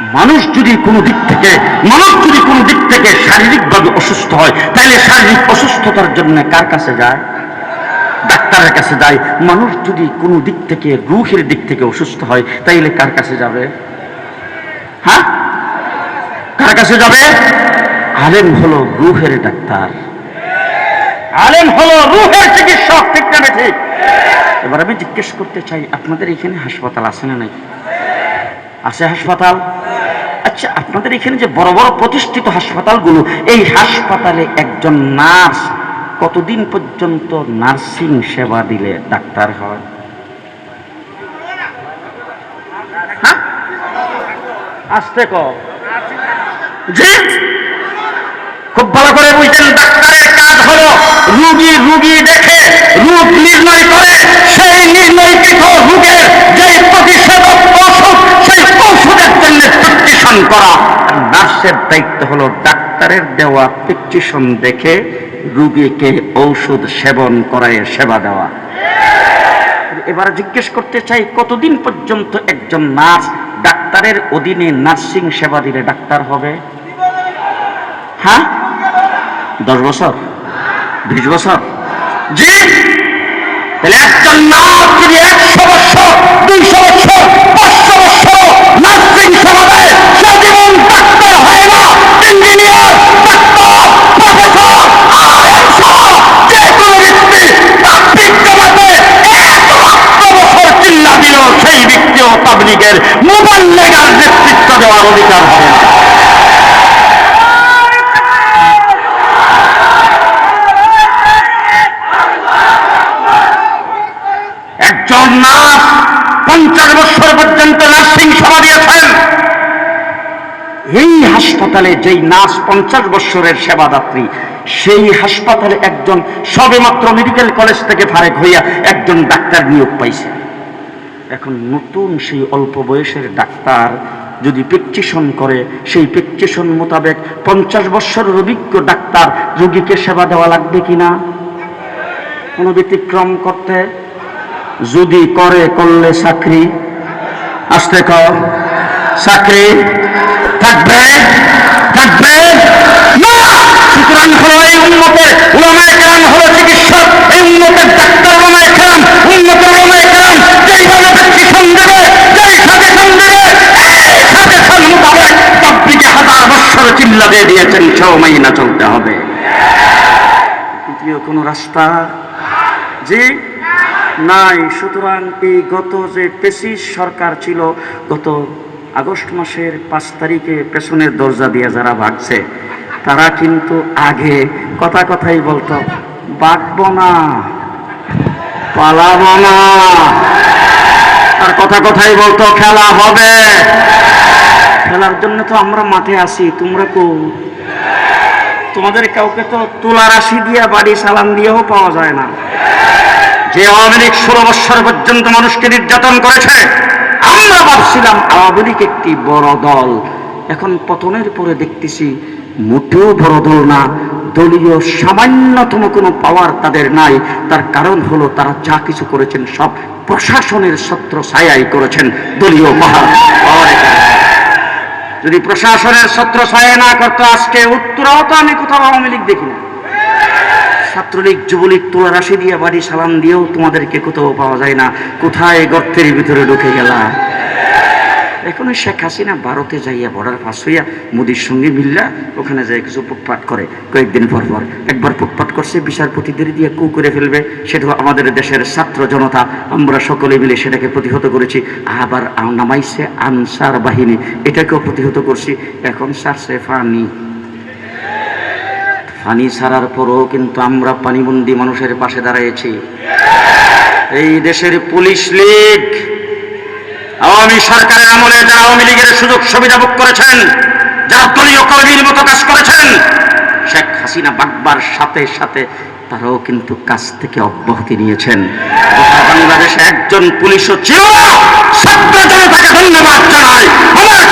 মানুষ যদি কোনো দিক থেকে, মানুষ যদি কোনো দিক থেকে শারীরিকভাবে অসুস্থ হয়, তাহলে শারীরিক অসুস্থতার জন্য কার কাছে যায়? ডাক্তারের কাছে যায়। মানুষ যদি কোনো দিক থেকে, রুহের দিক থেকে অসুস্থ হয়, তাইলে কার কাছে যাবে? হ্যাঁ? কার কাছে যাবে? আলেম হলো রুহের ডাক্তার। আলেম হলো রুহের চিকিৎসক, ঠিক না ঠিক এবার আমি জিজ্ঞেস করতে চাই, আপনাদের এখানে হাসপাতাল আছে না নাই? আছে হাসপাতাল? আচ্ছা আপনাদের এখানে যে বড় বড় প্রতিষ্ঠিত হাসপাতালগুলো, এই হাসপাতালে একজন নার্স কতদিন পর্যন্ত নার্সিং সেবা দিলে ডাক্তার হয়? হ্যাঁ? আসতে খুব ভালো করে বুঝছেন ডাক্তারের কাজ হলো রুগী রুগী দেখে রোগ নির্ণয় করে, সেই প্রেসক্রিপশন করা। নার্সের দায়িত্ব হলো ডাক্তারের দেওয়া প্রেসক্রিপশন দেখে রুগীকে ঔষধ সেবন করায় সেবা দেওয়া। এবার জিজ্ঞেস করতে চাই, কতদিন পর্যন্ত একজন নার্স ডাক্তারের অধীনে নার্সিং সেবা দিলে ডাক্তার হবে? হ্যাঁ? দশ বছর? বিশ বছর? জি! তাহলে একজন নার্স যদি একশো বছর, দুইশো বছর পাঁচশো বছর নার্সিং সেবা দেয় সে জীবন ডাক্তার হয় না ইঞ্জিনিয়ার ডাক্তার প্রফেসর আইএম সহ যে কোনো ব্যক্তি তার বিজ্ঞানাতে এক লক্ষ বছর চিল্লা দিল সেই ব্যক্তিও তাবলিগের মোবাইল লেগার নেতৃত্ব দেওয়ার অধিকার হবে। একজন নার্স পঞ্চাশ বছর পর্যন্ত নার্সিং সেবা দিয়েছেন। এই হাসপাতালে যেই নার্স পঞ্চাশ বছরের সেবাদাত্রী, সেই হাসপাতালে একজন সবেমাত্র মেডিকেল কলেজ থেকে ফারেক হইয়া একজন ডাক্তার নিয়োগ পাইছে। এখন নতুন সেই অল্প বয়সের ডাক্তার যদি প্রেকচিশন করে, সেই প্রেকচিশন মোতাবেক পঞ্চাশ বছরের অভিজ্ঞ ডাক্তার রোগীকে সেবা দেওয়া লাগবে কিনা? কোনো ব্যতিক্রম করতে? যদি করে, করলে চাকরি? আসতে কর। চাকরি? থাকবে? থাকবে? সুতরাং হলো এই উন্নতের উলামায়ে কেরাম হলো দিয়েছেন ছ মাইনা চলতে হবে। রাস্তা? জি? নাই। সুতরাং এই গত যে পেসিস সরকার ছিল, গত আগস্ট মাসের পাঁচ তারিখে পেছনের দরজা দিয়ে যারা ভাগছে, তারা কিন্তু আগে কথা কথাই বলতো বাঁকব না, পালাবো না। আর কথা কথাই বলতো, খেলা হবে। জন্য তো আমরা মাঠে আসি তোমরা কো তোমাদের কাউকে তো তুলা রাশি দিয়া, বাড়ি সালাম দিয়েও পাওয়া যায় না। যে আওয়ামী লীগ ষোলো বৎসর পর্যন্ত মানুষকে নির্যাতন করেছে, আমরা ভাবছিলাম আওয়ামী লীগ একটি বড় দল। এখন পতনের পরে দেখতেছি মোটেও বড় দল না, দলীয় সামান্যতম কোনো পাওয়ার তাদের নাই। তার কারণ হলো তারা যা কিছু করেছেন সব প্রশাসনের ছত্র ছায়াই করেছেন দলীয় পাহাড়। যদি প্রশাসনের ছত্র ছায়া না করতো আজকে, উত্তরাও তো আমি কোথাও আওয়ামী লীগ দেখি না। ছাত্রলীগ, যুবলীগ, তোলা রাশি দিয়ে বাড়ি সালাম দিয়েও তোমাদেরকে কোথাও পাওয়া যায় না। কোথায় গর্তের ভিতরে ঢুকে গেলা? এখন শেখ হাসিনা ভারতে যাইয়া বর্ডার পাস হইয়া মোদির সঙ্গে মিল্লা, ওখানে যাই কিছু ফুটপাট করে। কয়েকদিন পর পর একবার ফুটপাট করছে, বিচারপতিদের দিয়ে কু করে ফেলবে। সেটা আমাদের দেশের ছাত্র জনতা। আমরা সকলে মিলে সেটাকে প্রতিহত করেছি। আবার নামাইছে আনসার বাহিনী। এটাকেও প্রতিহত করছি। এখন সারছে ফানি। পানি ছাড়ার পরও কিন্তু আমরা পানিবন্দি মানুষের পাশে দাঁড়িয়েছি এই দেশের পুলিশ লীগ আওয়ামী সরকারের আমলে যারা আওয়ামী লীগের সুযোগ সুবিধা ভোগ করেছেন, যারা দলীয় কর্মীর মতো কাজ করেছেন, শেখ হাসিনা বাগবার সাথে সাথে তারাও কিন্তু কাজ থেকে অব্যাহতি নিয়েছেন। বাংলাদেশে একজন পুলিশও ছিল না ধন্যবাদ জানাই। আমার